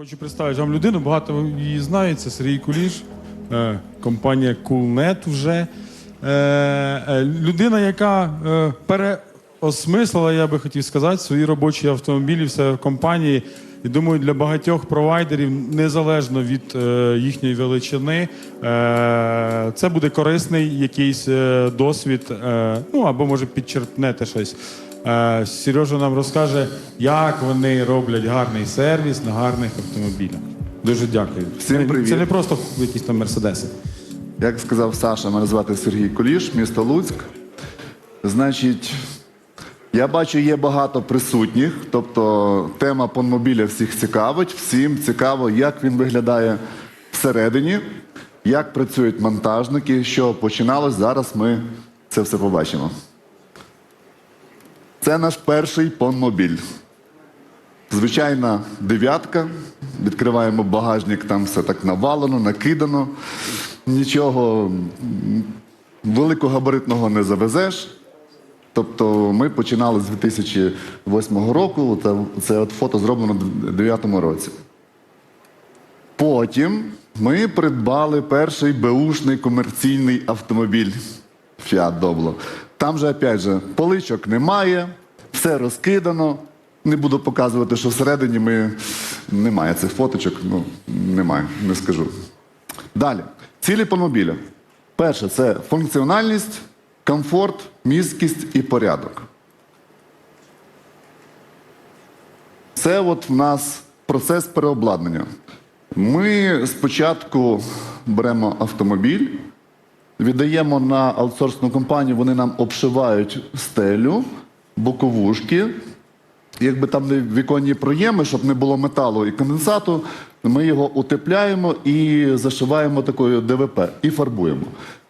Хочу представити вам людину, багато її знають. Це Сергій Куліш, е, компанія Coolnet вже. Е, е, людина, яка переосмислила, я би хотів сказати, свої робочі автомобілі в компанії. І думаю, для багатьох провайдерів, незалежно від їхньої величини, це буде корисний якийсь досвід, ну або може підчерпнете щось. Е, Сережа нам розкаже, як вони роблять гарний сервіс на гарних автомобілях. Дуже дякую. Всім привіт. Це не просто якісь там мерседеси. Як сказав Саша, мене звати Сергій Куліш, місто Луцьк. Значить, я бачу, є багато присутніх, тобто тема понмобіля всіх цікавить. Всім цікаво, як він виглядає всередині, як працюють монтажники, що починалось. Зараз ми це все побачимо. Це наш перший понмобіль. Звичайна дев'ятка. Відкриваємо багажник, там все так навалено, накидано. Нічого великогабаритного не завезеш. Тобто ми починали з 2008 року. Це, от фото зроблено в 2009 році. Потім ми придбали перший беушний комерційний автомобіль Fiat Doblo. Там же, опять же, поличок немає, все розкидано. Не буду показувати, що всередині ми немає цих фоточок. Ну, немає, не скажу. Далі. Цілі автомобіля. Перше це функціональність, комфорт, місткість і порядок. Це от в нас процес переобладнання. Ми спочатку беремо автомобіль, віддаємо на аутсорсну компанію, вони нам обшивають стелю, боковушки. Якби там не віконні проєми, щоб не було металу і конденсату, ми його утепляємо і зашиваємо такою ДВП і фарбуємо.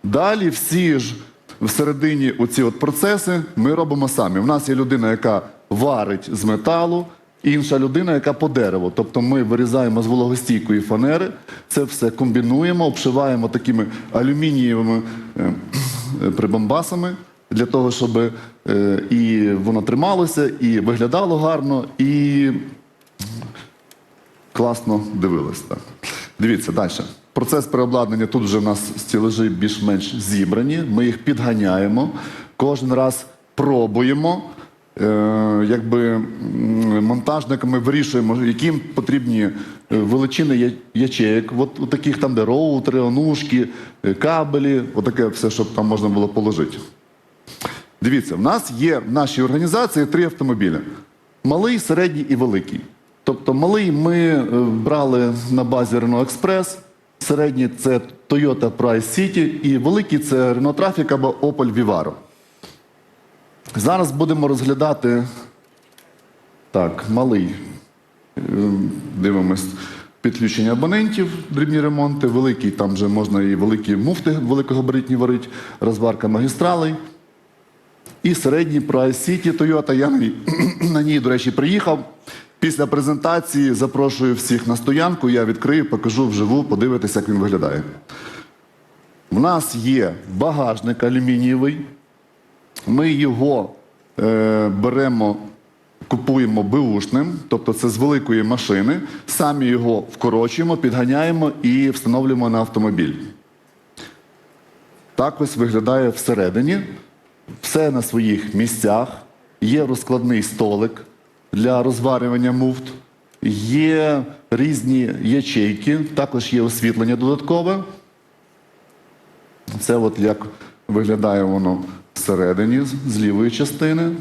Далі всі ж всередині оці от процеси ми робимо самі. У нас є людина, яка варить з металу, інша людина, яка по дереву. Тобто ми вирізаємо з вологостійкої фанери, це все комбінуємо, обшиваємо такими алюмінієвими е, е, прибамбасами для того, щоб е, і воно трималося, і виглядало гарно, і класно дивилось. Так. Дивіться далі. Процес переобладнання тут вже в нас стілежі більш-менш зібрані. Ми їх підганяємо, кожен раз пробуємо. Е, якби монтажниками вирішуємо, яким потрібні е, величини я- ячеїк, от у таких там, де роутери, онушки, е, кабелі, отаке все, щоб там можна було положити. Дивіться, в нас є в нашій організації три автомобілі: малий, середній і великий. Тобто малий ми брали на базі Renault Express, середній це Toyota Price City і великий це Renault Traffic або Opel Vivaro. Зараз будемо розглядати так, малий. Е, Дивимось підключення абонентів, дрібні ремонти, великий, там вже можна і великі муфти великогабаритні варити, розварка магістралей. І середній Price City Toyota. Я на ній, до речі, приїхав. Після презентації запрошую всіх на стоянку, я відкрию, покажу вживу, подивитися, як він виглядає. У нас є багажник алюмінієвий. Ми його е, беремо, купуємо беушним, тобто це з великої машини, самі його вкорочуємо, підганяємо і встановлюємо на автомобіль. Так ось виглядає всередині. Все на своїх місцях. Є розкладний столик для розварювання муфт, є різні ячейки, також є освітлення додаткове. Це от як виглядає воно всередині, з- лівої частини,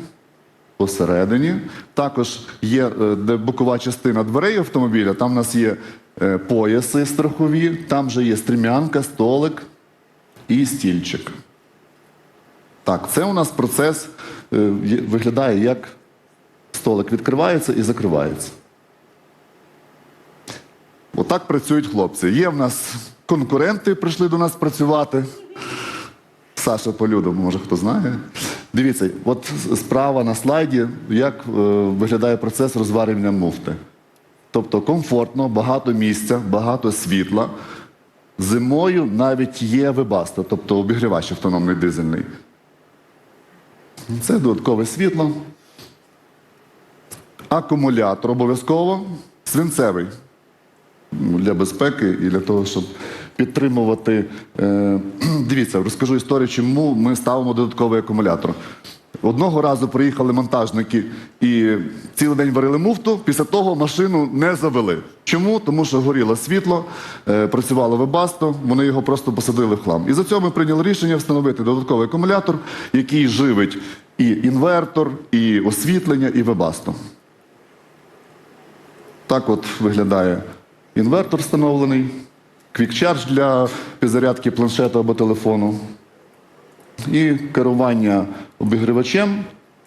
посередині. Також є е, де бокова частина дверей автомобіля, там у нас є е, пояси страхові, там же є стрімянка, столик і стільчик. Так, це у нас процес е, виглядає, як столик відкривається і закривається. Отак працюють хлопці. Є в нас конкуренти, прийшли до нас працювати. Саша Полюдов, може хто знає. Дивіться, от справа на слайді, як е, виглядає процес розварювання муфти. Тобто комфортно, багато місця, багато світла. Зимою навіть є вебаста, тобто обігрівач автономний дизельний. Це додаткове світло. Акумулятор обов'язково свинцевий. для безпеки і для того, щоб підтримувати. Е, дивіться, розкажу історію, чому ми ставимо додатковий акумулятор. Одного разу приїхали монтажники і цілий день варили муфту. Після того машину не завели. Чому? Тому що горіло світло, е, працювало вебасто, вони його просто посадили в хлам. І за цього ми прийняли рішення встановити додатковий акумулятор, який живить і інвертор, і освітлення, і вебасто. Так от виглядає інвертор встановлений, квікчардж для підзарядки планшета або телефону і керування обігрівачем.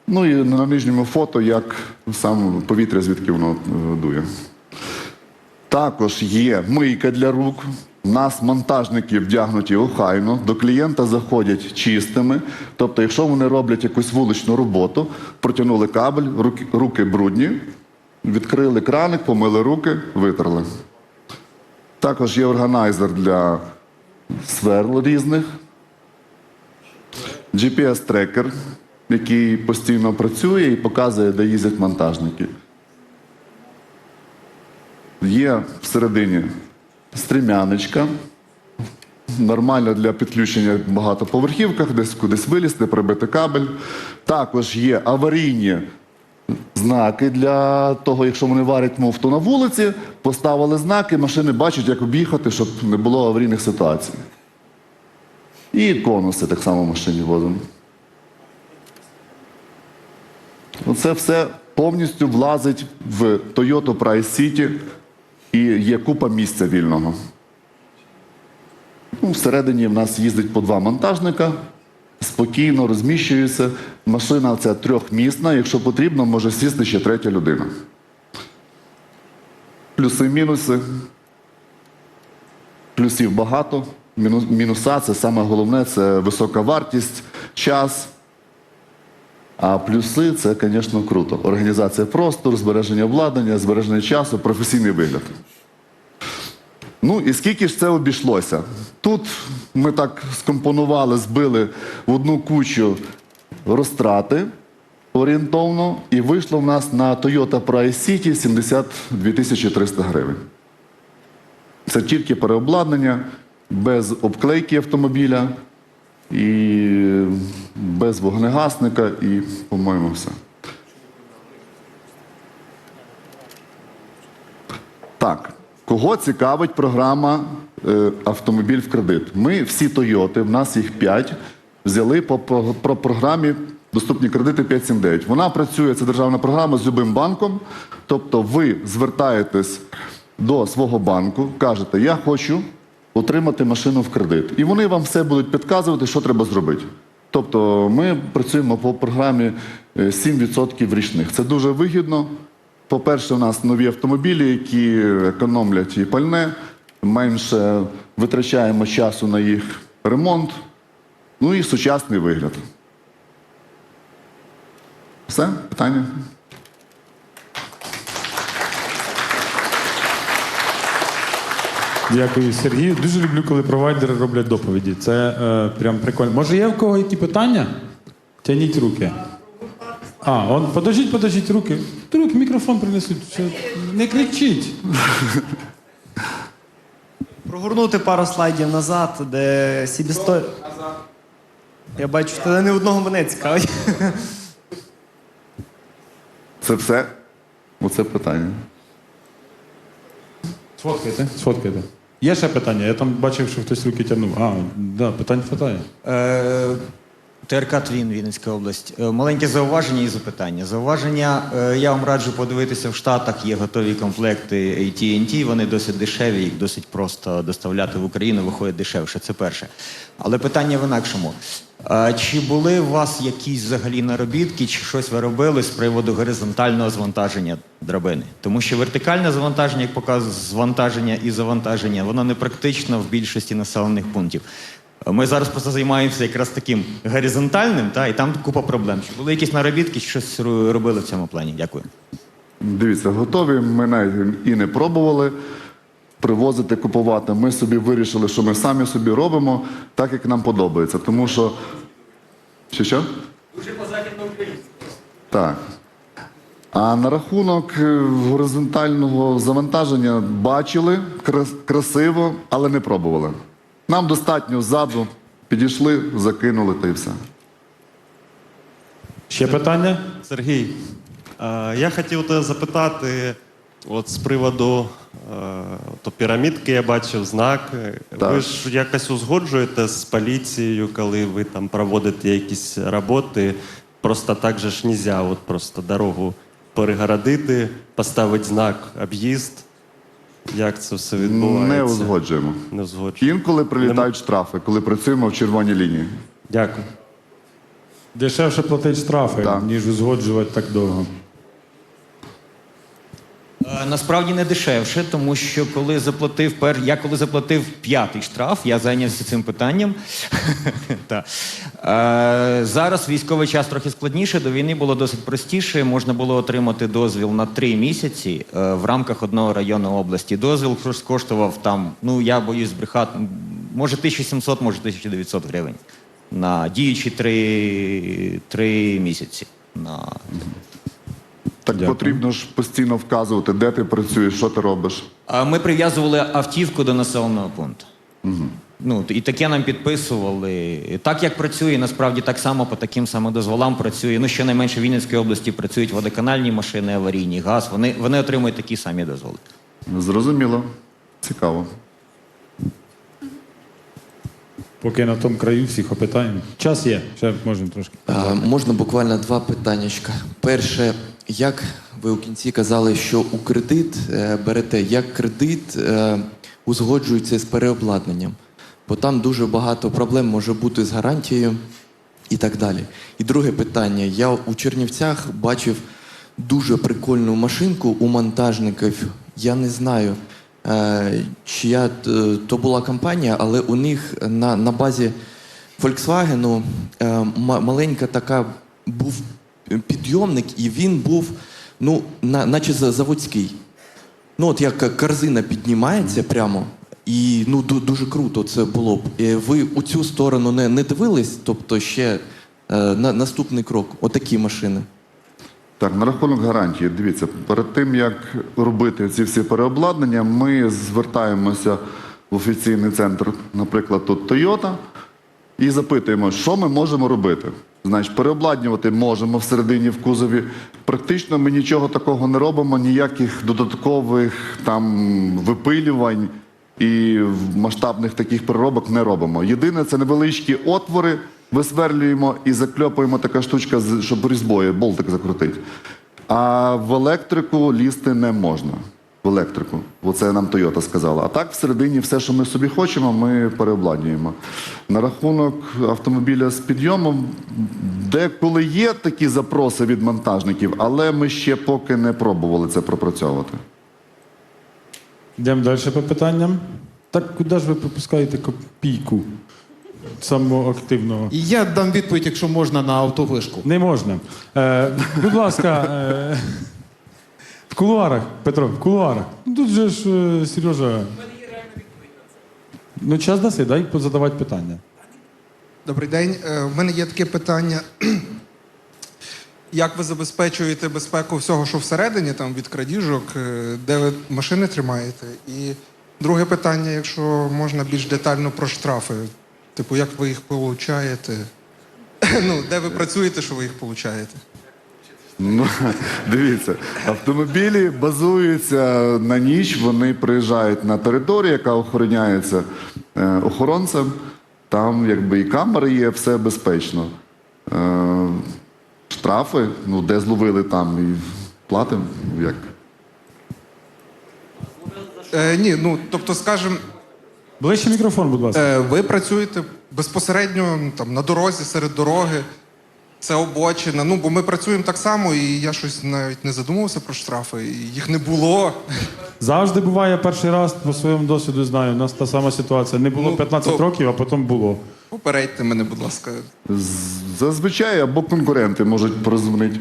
Ну і на нижньому фото, як саме повітря, звідки воно е, дує. Також є мийка для рук. У нас монтажники вдягнуті охайно, до клієнта заходять чистими. Тобто, якщо вони роблять якусь вуличну роботу, протягнули кабель, руки брудні, відкрили краник, помили руки, витерли. Також є органайзер для сверл різних, GPS-трекер, який постійно працює і показує, де їздять монтажники. Є всередині стрімяночка. Нормально для підключення багатоповерхівках, десь кудись вилізти, прибити кабель. Також є аварійні знаки для того, якщо вони варять муфту на вулиці, поставили знаки, машини бачать, як об'їхати, щоб не було аварійних ситуацій. І конуси так само в машині возимо. Оце все повністю влазить в Toyota Price City і є купа місця вільного. Ну, всередині в нас їздить по два монтажника, спокійно розміщуються. Машина ця трьохмісна, якщо потрібно, може сісти ще третя людина. Плюси мінуси. Плюсів багато. Мінуса це саме головне це висока вартість, час. А плюси це, звісно, круто. Організація простору, збереження обладнання, збереження часу, професійний вигляд. Ну і скільки ж це обійшлося? Тут ми так скомпонували, збили в одну кучу розтрати орієнтовно, і вийшло в нас на Toyota Price City 72 300 гривень. Це тільки переобладнання, без обклейки автомобіля і без вогнегасника, і, по-моєму, все. Так, кого цікавить програма е, Автомобіль в кредит? Ми всі Тойоти, в нас їх 5, взяли по, по, по програмі Доступні кредити 579. Вона працює, це державна програма з любим банком. Тобто ви звертаєтесь до свого банку, кажете, я хочу отримати машину в кредит. І вони вам все будуть підказувати, що треба зробити. Тобто ми працюємо по програмі е, 7% річних. Це дуже вигідно. По-перше, у нас нові автомобілі, які економлять і пальне, менше витрачаємо часу на їх ремонт, ну і сучасний вигляд. Все? Питання? Дякую, Сергію. Дуже люблю, коли провайдери роблять доповіді. Це е, прям прикольно. Може, є в кого які питання? Тяніть руки. А, он, подождіть, подождіть руки. Руки, мікрофон принесуть. Що- Не кричіть. Прогорнути пару слайдів назад, де Сібісто... Я бачу, що не одного мене цікавить. Це все? Оце питання. Сфоткайте, сфоткайте. Є ще питання? Я там бачив, що хтось руки тягнув. А, да, питань хватає. Е, ТРК Твін, Вінницька область. Е, Маленьке зауваження і запитання. Зауваження, е, я вам раджу подивитися в Штатах, є готові комплекти AT&T, вони досить дешеві, їх досить просто доставляти в Україну, виходить дешевше, це перше. Але питання в інакшому. Е, Чи були у вас якісь взагалі наробітки, чи щось ви робили з приводу горизонтального звантаження драбини? Тому що вертикальне завантаження, як показує звантаження і завантаження, воно не практично в більшості населених пунктів. Ми зараз просто займаємося якраз таким горизонтальним, та, і там купа проблем. Чи були якісь наробітки, чи щось робили в цьому плані? Дякую. Дивіться, готові. Ми навіть і не пробували привозити, купувати. Ми собі вирішили, що ми самі собі робимо так, як нам подобається. Тому що. Що що? Дуже по Так. А на рахунок е, горизонтального завантаження бачили красиво, але не пробували. Нам достатньо ззаду, підійшли, закинули та й все. Ще питання? Сергій, е, я хотів тебе запитати, от з приводу е, то пірамідки я бачив знак. Так. Ви ж якось узгоджуєте з поліцією, коли ви там проводите якісь роботи. Просто так же ж нельзя, от просто дорогу перегородити, поставити знак об'їзд. Як це все відбувається? Не узгоджуємо. Не узгоджуємо. Інколи прилітають штрафи, коли працюємо в червоній лінії. Дякую. Дешевше платить штрафи, Так. ніж узгоджувати так довго. Е, Насправді не дешевше, тому що коли заплатив пер... я коли заплатив п'ятий штраф, я зайнявся цим питанням. Та. Е, Зараз військовий час трохи складніше. До війни було досить простіше. Можна було отримати дозвіл на три місяці е, в рамках одного району області. Дозвіл коштував там, ну я боюсь збрехати, може 1700, може 1900 гривень на діючі три місяці. На... Так Дякую. потрібно ж постійно вказувати, де ти працюєш, що ти робиш. А Ми прив'язували автівку до населеного пункту. Ну, і таке нам підписували. Так як працює, насправді так само по таким самим дозволам працює. Ну, щонайменше в Вінницькій області працюють водоканальні машини, аварійні, газ. Вони, вони отримують такі самі дозволи. Зрозуміло. Цікаво. Поки на тому краю всіх опитаємо. Час є, ще можемо трошки. А, можна буквально два питаннячка. Перше, як ви у кінці казали, що у кредит е, берете, як кредит е, узгоджується з переобладнанням? Бо там дуже багато проблем може бути з гарантією і так далі. І друге питання. Я у Чернівцях бачив дуже прикольну машинку у монтажників. Я не знаю, е, чия то була компанія, але у них на, на базі Volkswagen маленька така був підйомник, і він був, ну, на, наче заводський. Ну, от як корзина піднімається прямо, і ну, дуже круто це було б. Е, Ви у цю сторону не, не дивились, тобто ще е, на, наступний крок, отакі машини. Так, на рахунок гарантії, дивіться, перед тим як робити ці всі переобладнання, ми звертаємося в офіційний центр, наприклад, тут Toyota, і запитуємо, що ми можемо робити. Значить, переобладнювати можемо всередині в кузові. Практично ми нічого такого не робимо, ніяких додаткових там випилювань і масштабних таких переробок не робимо. Єдине, це невеличкі отвори, висверлюємо і закльопуємо така штучка, щоб різьбою болтик закрутити. А в електрику лізти не можна. В електрику. Оце нам Toyota сказала. А так всередині все, що ми собі хочемо, ми переобладнюємо. На рахунок автомобіля з підйомом, деколи є такі запроси від монтажників, але ми ще поки не пробували це пропрацьовувати. Йдемо далі по питанням. Так куди ж ви пропускаєте копійку самого активного? Я дам відповідь, якщо можна, на автовишку. Не можна. Е, будь ласка, е, в кулуарах, Петро, в кулуарах. Ну, Тут же ж е, Сережа. Ну, час даси, дай задавати питання. Добрий день. Е, В мене є таке питання. Як ви забезпечуєте безпеку всього, що всередині, там від крадіжок, е, де ви машини тримаєте? І друге питання, якщо можна більш детально про штрафи. Типу, як ви їх получаєте? Ну, де ви працюєте, що ви їх получаєте? Ну, дивіться, автомобілі базуються на ніч, вони приїжджають на територію, яка охороняється е, охоронцем. Там якби і камери є, все безпечно. Е, штрафи, ну де зловили там і платимо. Як? Е, ні, ну тобто, скажімо, Ближче мікрофон, будь ласка. Е, Ви працюєте безпосередньо ну, там, на дорозі, серед дороги, це обочина. Ну, бо ми працюємо так само, і я щось навіть не задумувався про штрафи, і їх не було. Завжди буває перший раз, по своєму досвіду знаю. У нас та сама ситуація. Не було Ну, 15 то- років, а потім було. Попередьте мене, будь ласка. З- Зазвичай або конкуренти можуть прозвонити,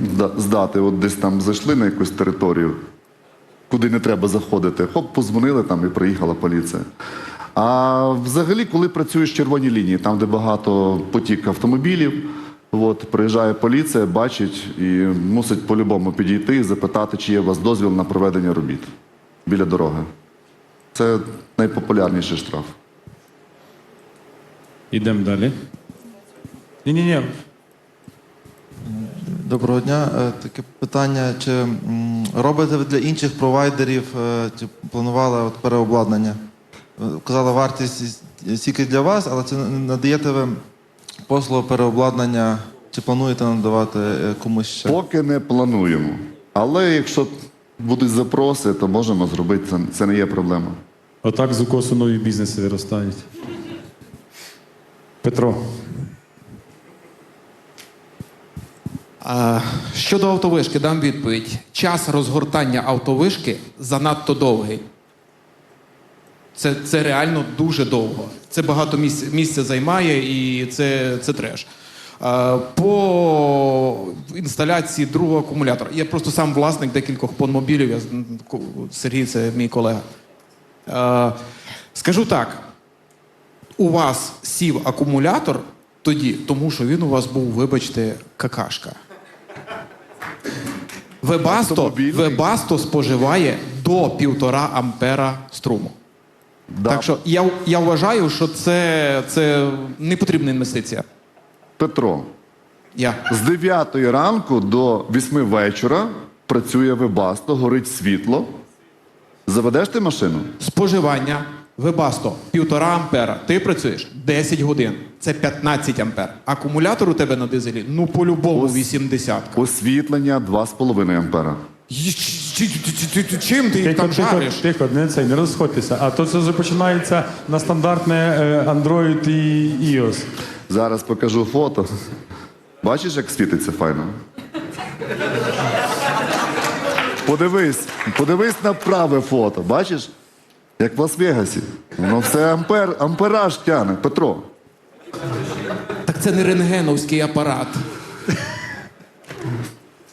зда- здати, от десь там зайшли на якусь територію, куди не треба заходити. Хоп, позвонили там і приїхала поліція. А взагалі, коли працюєш в червоній лінії, там, де багато потік автомобілів, От, приїжджає поліція, бачить і мусить по-любому підійти і запитати, чи є у вас дозвіл на проведення робіт біля дороги. Це найпопулярніший штраф. Ідемо далі. Ні-ні-ні. Доброго дня. Е, Таке питання: чи робите ви для інших провайдерів, е, чи планували от переобладнання? Е, Казали, вартість тільки для вас, але чи надаєте ви послугу переобладнання, чи плануєте надавати е, комусь ще? Поки не плануємо. Але якщо будуть запроси, то можемо зробити. Це, це не є проблема. Отак з укосу нові бізнеси виростають. Петро. А, щодо автовишки, дам відповідь. Час розгортання автовишки занадто довгий. Це, це реально дуже довго. Це багато місця, місця займає і це, це треш. По інсталяції другого акумулятора. Я просто сам власник декількох понмобілів. Я, Сергій це мій колега. Е, скажу так: у вас сів акумулятор тоді, тому що він у вас був, вибачте, какашка. Вебасто, Вебасто споживає до півтора ампера струму. Да. Так що я, я вважаю, що це, це не потрібна інвестиція. Петро, Я. з 9 ранку до 8 вечора працює вебасто, горить світло. Заведеш ти машину? Споживання Вебасто півтора ампера. Ти працюєш 10 годин. Це 15 ампер. Акумулятор у тебе на дизелі, ну по-любому Ось. 80. Освітлення 2,5 ампера. Чим ти їх Тихо, там тихо, жариш? тихо, не цей, не розходьтеся. А то це вже починається на стандартне е, Android і iOS. Зараз покажу фото. Бачиш, як світиться файно? Подивись, подивись на праве фото. Бачиш? Як в Лас-Вегасі. Воно все ампер, ампераж тяне. Петро. Так це не рентгеновський апарат.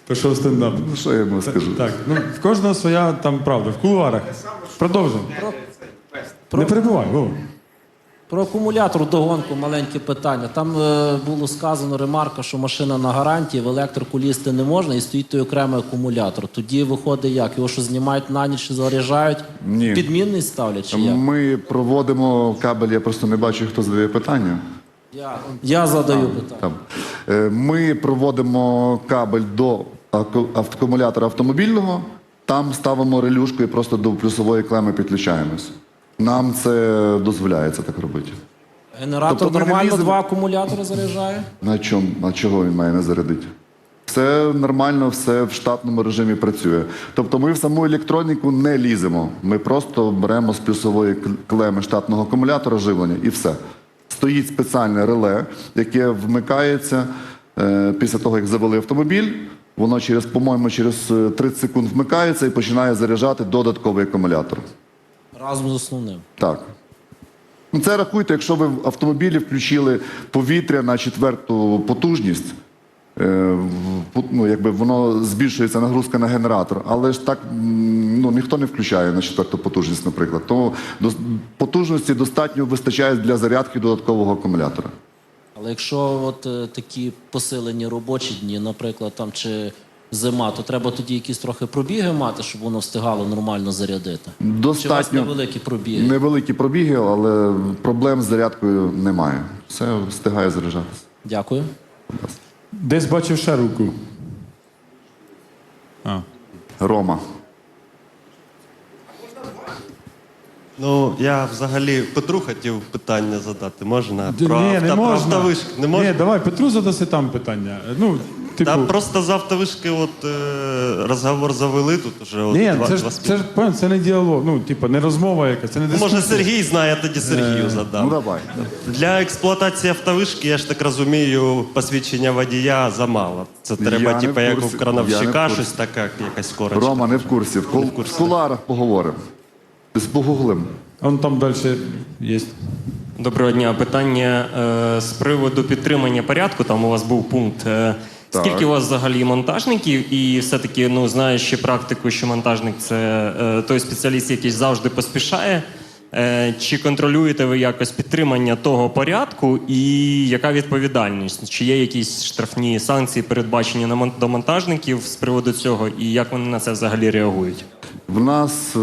Пішов стендап. Ну що я йому скажу? Так, ну в кожного своя там правда. В кулуарах. Продовжуємо. Не перебувай, Вова. Про акумулятор догонку маленьке питання. Там е, було сказано ремарка, що машина на гарантії, в електрику лізти не можна і стоїть той окремий акумулятор. Тоді виходить як? Його що знімають на ніч заряджають? Ні. Підмінний ставлять чи як? Ми проводимо кабель, я просто не бачу, хто задає питання. Я, я задаю питання. Там. Е, Ми проводимо кабель до акумулятора автомобільного, там ставимо релюшку і просто до плюсової клеми підключаємось. Нам це дозволяється так робити. Генератор Тобто нормально два акумулятори заряджає? На чому, на чого він має не зарядити? Все нормально, все в штатному режимі працює. Тобто ми в саму електроніку не ліземо. Ми просто беремо з плюсової клеми штатного акумулятора живлення і все. Стоїть спеціальне реле, яке вмикається е, після того, як завели автомобіль. Воно через, по-моєму, через е, 30 секунд вмикається і починає заряджати додатковий акумулятор. Разом з основним. Так. Ну, це рахуйте, якщо ви в автомобілі включили повітря на четверту потужність, е, ну, якби воно збільшується нагрузка на генератор, але ж так ну, ніхто не включає на четверту потужність, наприклад. То до- потужності достатньо вистачає для зарядки додаткового акумулятора. Але якщо от е, такі посилені робочі дні, наприклад, там чи зима, то треба тоді якісь трохи пробіги мати, щоб воно встигало нормально зарядити. Чи у вас Достатньо невеликі пробіги? невеликі пробіги, але проблем з зарядкою немає. Все встигає заряджатися. Дякую. Десь бачив ще руку. А. Рома. Ну, я взагалі Петру хотів питання задати. Можна? Ні, не про можна. автовишки. Не можна? Ні, давай, Петру задаси там питання. Ну, типу. Та просто з автовишки от, е, розговор завели тут уже. От, Ні, два, це ж два це ж понял, це не діалог. Ну, типу, не розмова якась, це не Ну, дискусія. Може, Сергій знає, я тоді Сергію задам. Ну давай. Для експлуатації автовишки, я ж так розумію, посвідчення водія замало. Це треба, Я не типу, в як у курсі. Я крановщика, в курсі. щось таке, якась корочка. Рома не в курсі. В, кул... в куларах поговоримо. З погуглим. Он там далі є. Доброго дня. Питання е, з приводу підтримання порядку. Там у вас був пункт. Е, Так. скільки у вас взагалі монтажників? І все-таки ну, знаю ще практику, що монтажник це е, той спеціаліст, який завжди поспішає. Е, Чи контролюєте ви якось підтримання того порядку, і яка відповідальність? Чи є якісь штрафні санкції, передбачені на мон- до монтажників з приводу цього, і як вони на це взагалі реагують? В нас е,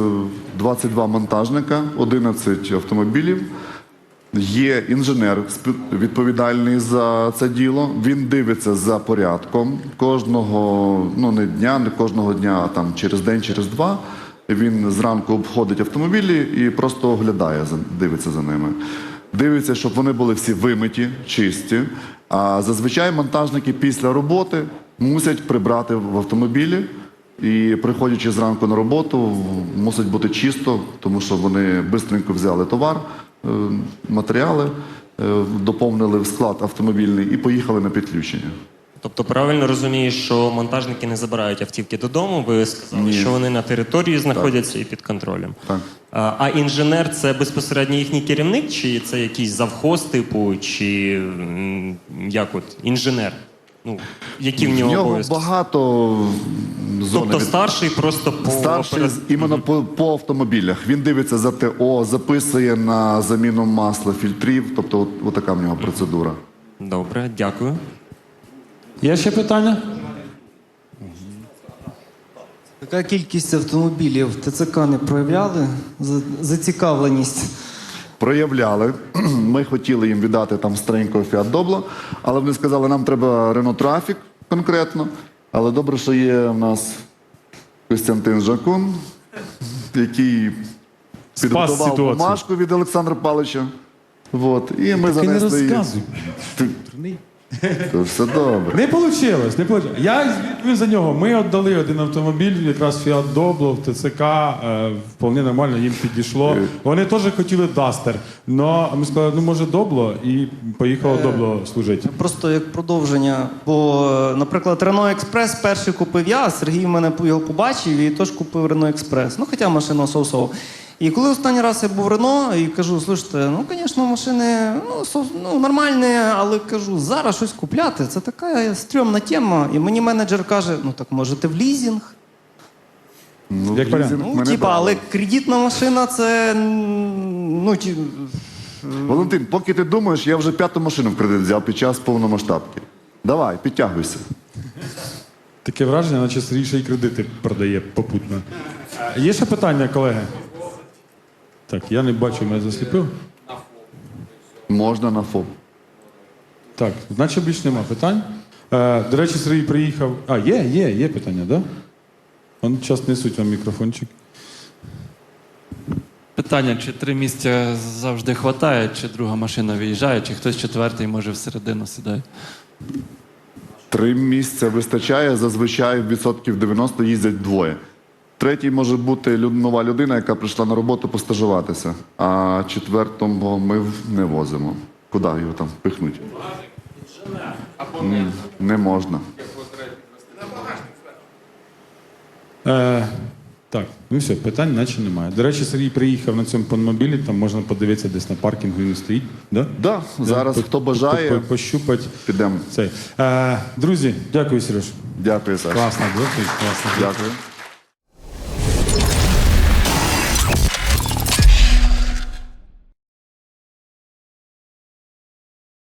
22 монтажника, 11 автомобілів. Є інженер відповідальний за це діло. Він дивиться за порядком кожного, ну не дня, не кожного дня, а там через день, через два. Він зранку обходить автомобілі і просто оглядає, дивиться за ними. Дивиться, щоб вони були всі вимиті, чисті. А зазвичай монтажники після роботи мусять прибрати в автомобілі. І приходячи зранку на роботу, мусить бути чисто, тому що вони швидко взяли товар, е, матеріали, е, доповнили в склад автомобільний і поїхали на підключення. Тобто правильно розумію, що монтажники не забирають автівки додому. Ви сказали, Ні. що вони на території знаходяться і під контролем. Так. А, а інженер це безпосередньо їхній керівник, чи це якийсь завхоз типу, чи як от інженер? Ну, які в В нього, нього обов'язки? багато зони. Тобто від- старший просто по Старший з- іменно по, по автомобілях. Він дивиться за ТО, записує на заміну масла, фільтрів. Тобто, от, от така в нього процедура. Добре, дякую. Є ще питання? Така кількість автомобілів ТЦК не проявляли за- зацікавленість. Проявляли. Ми хотіли їм віддати там старенького Fiat Doblo, але вони сказали, нам треба Renault Traffic конкретно. Але добре, що є в нас Костянтин Жакун, який підготував бумажку від Олександра Павловича. Вот. І ми Так занесли. не То все добре. Не вийшло, не вийшло. Я відповім за нього. Ми віддали один автомобіль, якраз Fiat Doblo в ТЦК, е, вполне нормально їм підійшло. Вони теж хотіли Duster, але ми сказали, ну може Добло, і поїхало Добло служити. Просто як продовження. Бо, е, наприклад, Renault Express перший купив я, а Сергій мене його побачив і теж купив Renault Express. Ну, хоча машина соусов. І коли останній раз я був в Рено і кажу, слушайте, ну, звісно, машини ну, со- ну, нормальні, але кажу, зараз щось купляти, це така стрьомна тема. І мені менеджер каже, ну так можете в лізінг. Ну, Як в варіант. Ну, типа, але кредитна машина це. Ну, ті, Валентин, поки ти думаєш, я вже п'яту машину в кредит взяв під час повномасштабки. Давай, підтягуйся. Таке враження, наче Сергій ще й кредити продає попутно. Е, Є ще питання, колеги? Так, я не бачу, мене засліпив. Можна на ФОП. Так, значить більш нема питань. Е, до речі, Сергій приїхав. А, є, є, є питання, так? Да? Он час несуть вам мікрофончик. Питання, чи три місця завжди хватає, чи друга машина виїжджає, чи хтось четвертий може всередину сідає. Три місця вистачає, зазвичай відсотків 90 їздять двоє. Третій може бути нова людина, яка прийшла на роботу постажуватися, а четвертому ми не возимо. Куди його там пихнуть? М, Не можна. Е, так, ну все, питань наче немає. До речі, Сергій приїхав на цьому панмобілі, там можна подивитися десь на паркінгу він стоїть. Да? Да, зараз хто бажає, по- Пощупать. підемо. Цей. Е, друзі, дякую, Сереж. Дякую, Саша. Класно, дякую, класно. Дякую.